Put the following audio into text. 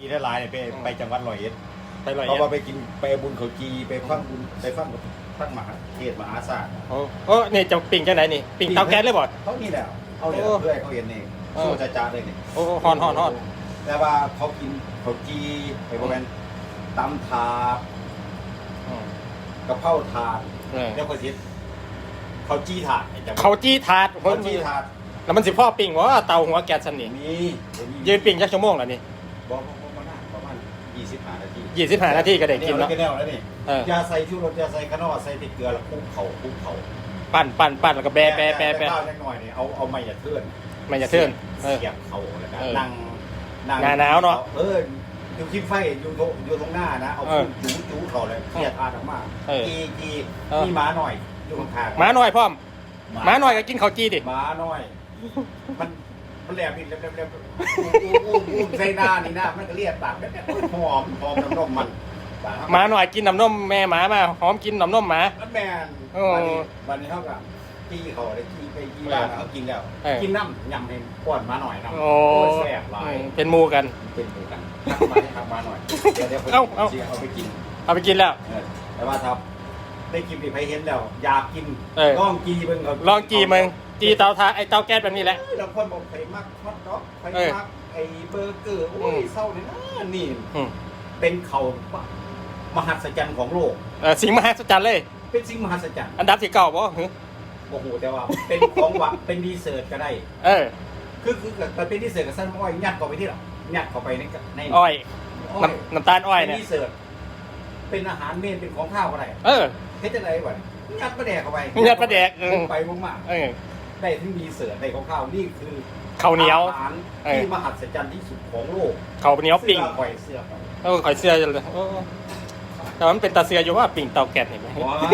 กีได้หลายเนี่ยไปไปจังหวัดร้อยเอ็ดไปลอยเขาเอ็ดว่าไปกินไปบุญเขาจีไปฟังบุญไปฟังฟังมหาเทศน์มหาศาสตร์โอ้โอ้นี่จะปิ่งจังไหนนี่ ปิ่งเตาแก๊สเลยบ่ เขานี่แหละเอาเนี่ยโอ้เพื่อให้เขาเห็นเองเออสู้จ้าจ้าเลยนี่โอ้ฮอนฮอนฮอนแต่ว่าเขากินเขาจีไปบริเวณตำถาดอืมกระเพราถาดเออเดี๋ยวก็สิเขาจีถาดไอ้จังเขาจี้ถาดเขาจีถาดแล้วมันสิพ่อปิ่งว่าเตาหัวแก๊สสันนี่มีเดี๋วยืนปิ่งจักชั่วโมงแล้วนี่บอก ยี่สิบห้านาทียี่สิบห้านาทีก็ได้กินแล้แล้ววก็แนวแล้วนี่เออยาใส่ชูรสยาใส่ขนอใส่ติดเกลือแล้วคลุกเขาคลุกเขาปั่นปั่นปั่นแล้วก็แบะแบะแบะแต่แบะข้าวนิดหน่อยเนี่ยเอาเอาไม้อย่าเทือนไม่จะเทื่อนเออเสียบเขาแล้วก็เออนั่งนั่งหน้าหนาวเนอะเอออยู่ที่ไฟอยู่ตรงอยู่ตรงหน้านะเอาเออจูจูเขาเลยเครียดทานออกมาเออกีกีเออมีหม้าหน่อยอยู่ข้างๆหมาหน่อยพร้อมหมาหน่อยก็กินข้าวจี้ดิหม้าหน่อย มัน มันแหลมนิดแหลมแหลมแหลมอู้อู้อู้อู้ใส่หน้านี่นะมันก็เรียกปากแหลมแหลมหอมหอมน้ำนมมันปกหมาหน่อยกินน้ำนมแม่หมามาหอมกินน้ำนมหมา มันแมนโอ้วันนี้วันนี้เขากับจี้เขาได้จี้ไปจี้บ้านเขากินแล้ว เออ กินน้ำยำให้ป้อนมาหน่อยน้ำโอ้แซ่บหลายเป็นหมูกัน เป็นหมูกันทักมาให้ทักมาหน่อยเดี๋ยวเดี๋ยวเอ้าเอ้าเดี๋ยวเอาไปกิน เอาไปกินแล้ว เออแต่ว่าครับได้กินดิใครเห็นแล้ว อยากกินเออ ลองกีเบิ่งเขาลองจีมึง จีเตาทาไอเตาแก๊สแบบนี้แหละเออแล้วคนบอกใครมักฮอตดอกใครเออมักไอ้เบอร์เกอร์โอ้อืยมเศร้าเลยนะนี่อืมเป็นเขามหัศจรรย์ของโลก เออสิ่งมหัศจรรย์เลย เป็นสิ่งมหัศจรรย์อันดับที่เก่าบ่หึโอ้โหแต่ว่าเป็นของหวานเป็นดีเซอร์ตก็ได้ เออคือคือแต่เป็นดีเซอร์ตกับสั้นอ้อยยัดเข้าไปที่หรอยัดเข้าไปในในอ้อยอ้อยน้ำน้ำตาลอ้อยเป็นเนี่ยดีเซอร์ตเป็นอาหารเมนเป็นของข้าวก็ได้เออ เฮ็ดจังไดวะยัดปลาแดกเข้าไปยัดปลาแดกเออไปมุ่งมากเออ ได้ทั้งดีเซอร์ตได้ของข้าวนี่คือข้าวเหนียวอาหารเออที่มหัศจรรย์ที่สุดของโลกข้าวเหนียวปิ่งเสื้อข่อยเสื้อข่อยเออข่อยเสื้อเลยโอ้แต่ว่ามันเป็นตาเสื้ออยู่ว่าปิ่งเตาแก๊สเห็นไหมว้าย